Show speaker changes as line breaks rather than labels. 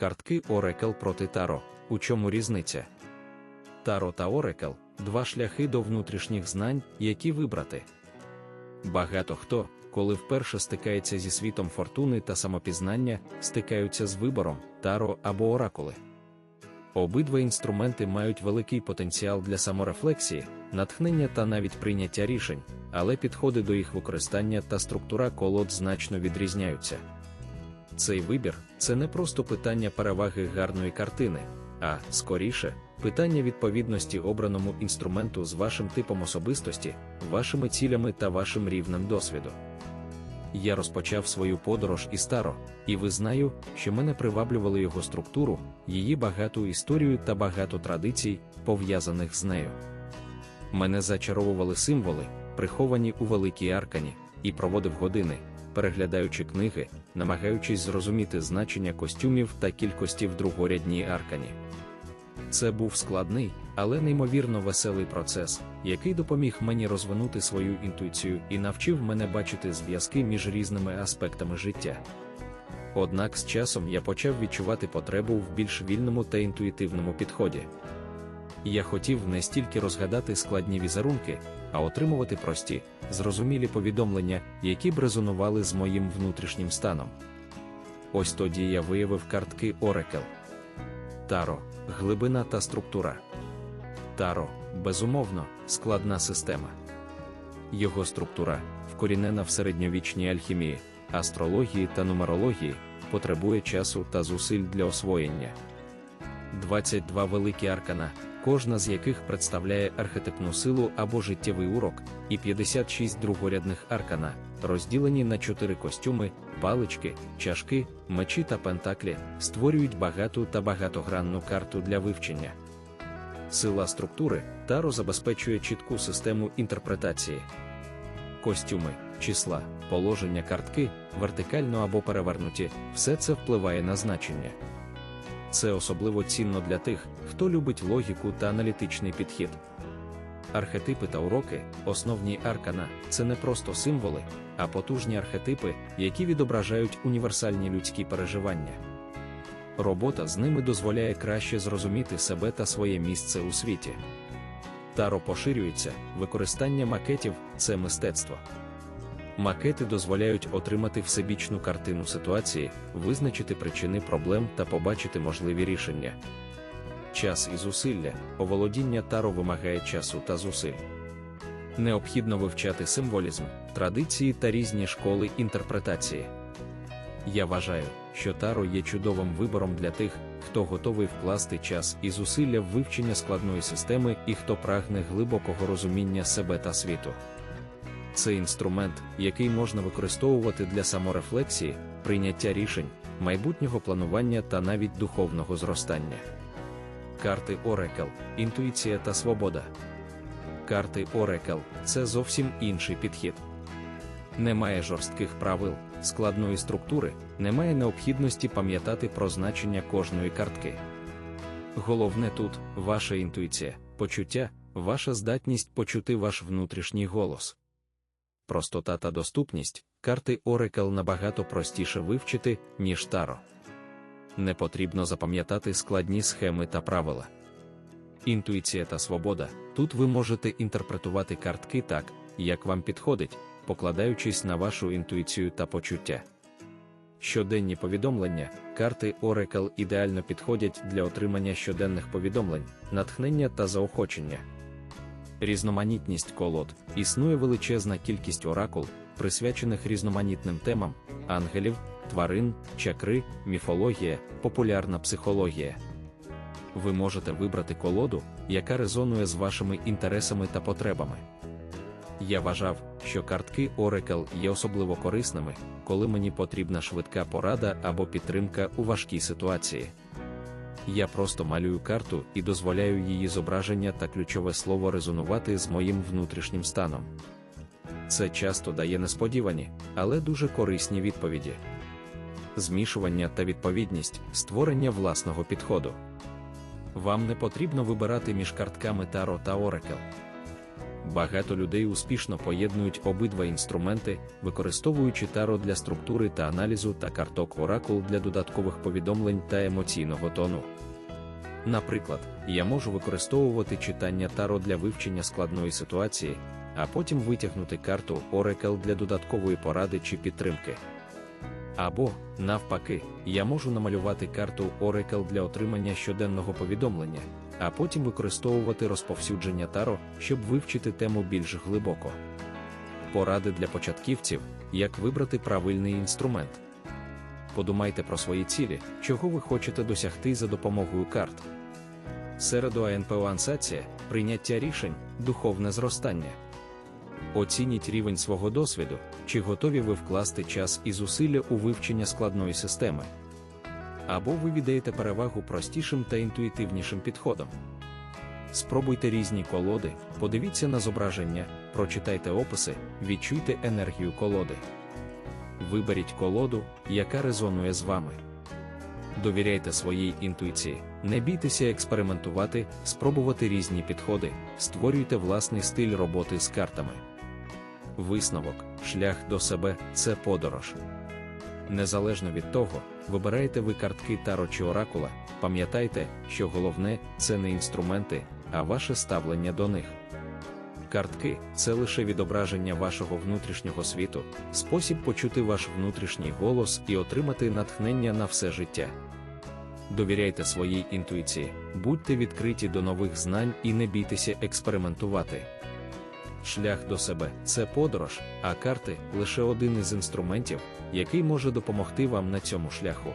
Картки Oracle проти Таро. У чому різниця? Таро та Oracle – два шляхи до внутрішніх знань, які вибрати. Багато хто, коли вперше стикається зі світом фортуни та самопізнання, стикаються з вибором таро або оракули. Обидва інструменти мають великий потенціал для саморефлексії, натхнення та навіть прийняття рішень, але підходи до їх використання та структура колод значно відрізняються. Цей вибір це не просто питання переваги гарної картини, а скоріше питання відповідності обраному інструменту з вашим типом особистості, вашими цілями та вашим рівнем досвіду. Я розпочав свою подорож із Таро, і визнаю, що мене приваблювали його структуру, її багату історію та багато традицій, пов'язаних з нею. Мене зачаровували символи, приховані у великій аркані, і проводив години, переглядаючи книги, намагаючись зрозуміти значення костюмів та кількості в другорядній аркані. Це був складний, але неймовірно веселий процес, який допоміг мені розвинути свою інтуїцію і навчив мене бачити зв'язки між різними аспектами життя. Однак з часом я почав відчувати потребу в більш вільному та інтуїтивному підході. Я хотів не стільки розгадати складні візерунки, а отримувати прості, зрозумілі повідомлення, які б резонували з моїм внутрішнім станом. Ось тоді я виявив картки Oracle. Таро глибина та структура. Таро, безумовно, складна система. Його структура, вкорінена в середньовічній альхімії, астрології та нумерології, потребує часу та зусиль для освоєння. 22 великі аркана, кожна з яких представляє архетипну силу або життєвий урок, і 56 другорядних аркана, розділені на чотири костюми, палички, чашки, мечі та пентаклі, створюють багату та багатогранну карту для вивчення. Сила структури Таро забезпечує чітку систему інтерпретації. Костюми, числа, положення картки, вертикально або перевернуті, все це впливає на значення. Це особливо цінно для тих, хто любить логіку та аналітичний підхід. Архетипи та уроки, основні аркана це не просто символи, а потужні архетипи, які відображають універсальні людські переживання. Робота з ними дозволяє краще зрозуміти себе та своє місце у світі. Таро поширюється, використання макетів це мистецтво. Макети дозволяють отримати всебічну картину ситуації, визначити причини проблем та побачити можливі рішення. Час і зусилля, оволодіння таро вимагає часу та зусиль. Необхідно вивчати символізм, традиції та різні школи інтерпретації. Я вважаю, що таро є чудовим вибором для тих, хто готовий вкласти час і зусилля в вивчення складної системи і хто прагне глибокого розуміння себе та світу. Це інструмент, який можна використовувати для саморефлексії, прийняття рішень, майбутнього планування та навіть духовного зростання. Карти Oracle, інтуїція та свобода. Карти Oracle – це зовсім інший підхід. Немає жорстких правил, складної структури, немає необхідності пам'ятати про значення кожної картки. Головне тут ваша інтуїція, почуття, ваша здатність почути ваш внутрішній голос. Простота та доступність карти Oracle набагато простіше вивчити, ніж Таро. Не потрібно запам'ятати складні схеми та правила. Інтуїція та свобода тут ви можете інтерпретувати картки так, як вам підходить, покладаючись на вашу інтуїцію та почуття. Щоденні повідомлення, карти Oracle ідеально підходять для отримання щоденних повідомлень, натхнення та заохочення. Різноманітність колод існує величезна кількість оракул, присвячених різноманітним темам, ангелів, тварин, чакри, міфологія, популярна психологія. Ви можете вибрати колоду, яка резонує з вашими інтересами та потребами. Я вважав, що картки Oracle є особливо корисними, коли мені потрібна швидка порада або підтримка у важкій ситуації. Я просто малюю карту і дозволяю її зображення та ключове слово резонувати з моїм внутрішнім станом. Це часто дає несподівані, але дуже корисні відповіді. Змішування та відповідність створення власного підходу. Вам не потрібно вибирати між картками Таро та Oracle. Багато людей успішно поєднують обидва інструменти, використовуючи таро для структури та аналізу та карток Оракул для додаткових повідомлень та емоційного тону. Наприклад, я можу використовувати читання таро для вивчення складної ситуації, а потім витягнути карту Oracle для додаткової поради чи підтримки. Або, навпаки, я можу намалювати карту Oracle для отримання щоденного повідомлення, а потім використовувати розповсюдження таро, щоб вивчити тему більш глибоко. Поради для початківців, як вибрати правильний інструмент. Подумайте про свої цілі, чого ви хочете досягти за допомогою карт. Середу АНПО Ансація, прийняття рішень, духовне зростання. Оцініть рівень свого досвіду, чи готові ви вкласти час і зусилля у вивчення складної системи. Або ви віддаєте перевагу простішим та інтуїтивнішим підходам. Спробуйте різні колоди, подивіться на зображення, прочитайте описи, відчуйте енергію колоди. Виберіть колоду, яка резонує з вами. Довіряйте своїй інтуїції, не бійтеся експериментувати, спробувати різні підходи, створюйте власний стиль роботи з картами. Висновок, шлях до себе це подорож. Незалежно від того, вибираєте ви картки Таро чи Оракула, пам'ятайте, що головне це не інструменти, а ваше ставлення до них. Картки це лише відображення вашого внутрішнього світу, спосіб почути ваш внутрішній голос і отримати натхнення на все життя. Довіряйте своїй інтуїції, будьте відкриті до нових знань і не бійтеся експериментувати. Шлях до себе це подорож, а карти лише один із інструментів, який може допомогти вам на цьому шляху.